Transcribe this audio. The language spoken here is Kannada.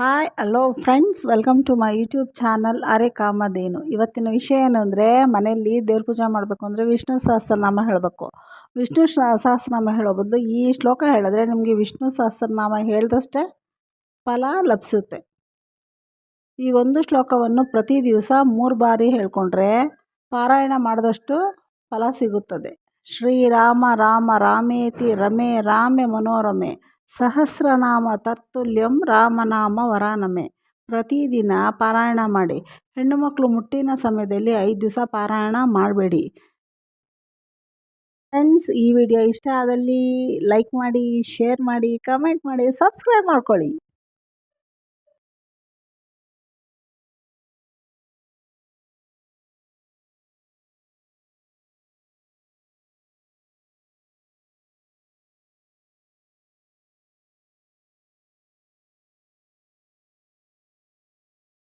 Hi hello friends welcome to my YouTube channel ಅರೆ ಕಾಮಧೇನು ಇವತ್ತಿನ ವಿಷಯ ಏನು ಅಂದರೆ, ಮನೆಯಲ್ಲಿ ದೇವ್ರ ಪೂಜೆ ಮಾಡಬೇಕು ಅಂದರೆ ವಿಷ್ಣು ಸಹಸ್ರನಾಮ ಹೇಳಬೇಕು. ವಿಷ್ಣು ಸಹಸ್ರನಾಮ ಹೇಳೋ ಬದಲು ಈ ಶ್ಲೋಕ ಹೇಳಿದ್ರೆ ನಿಮಗೆ ವಿಷ್ಣು ಸಹಸ್ರನಾಮ ಹೇಳಿದಷ್ಟೇ ಫಲ ಲಭಿಸುತ್ತೆ. ಈ ಒಂದು ಶ್ಲೋಕವನ್ನು ಪ್ರತಿ ದಿವಸ ಮೂರು ಬಾರಿ ಹೇಳಿಕೊಂಡ್ರೆ ಪಾರಾಯಣ ಮಾಡಿದಷ್ಟು ಫಲ ಸಿಗುತ್ತದೆ. ಶ್ರೀರಾಮ ರಾಮ ರಾಮೇತಿ ರಮೆ ರಾಮೆ ಮನೋರಮೆ. ಸಹಸ್ರನಾಮ ತತ್ತುಲ್ಯಂ ರಾಮನಾಮ ವರಾನಮೆ. ಪ್ರತಿದಿನ ಪಾರಾಯಣ ಮಾಡಿ. ಹೆಣ್ಣು ಮಕ್ಕಳು ಮುಟ್ಟಿನ ಸಮಯದಲ್ಲಿ ಐದು ದಿವಸ ಪಾರಾಯಣ ಮಾಡಬೇಡಿ. ಫ್ರೆಂಡ್ಸ್, ಈ ವಿಡಿಯೋ ಇಷ್ಟ ಆದಲ್ಲಿ ಲೈಕ್ ಮಾಡಿ, ಶೇರ್ ಮಾಡಿ, ಕಮೆಂಟ್ ಮಾಡಿ, ಸಬ್ಸ್ಕ್ರೈಬ್ ಮಾಡ್ಕೊಳ್ಳಿ.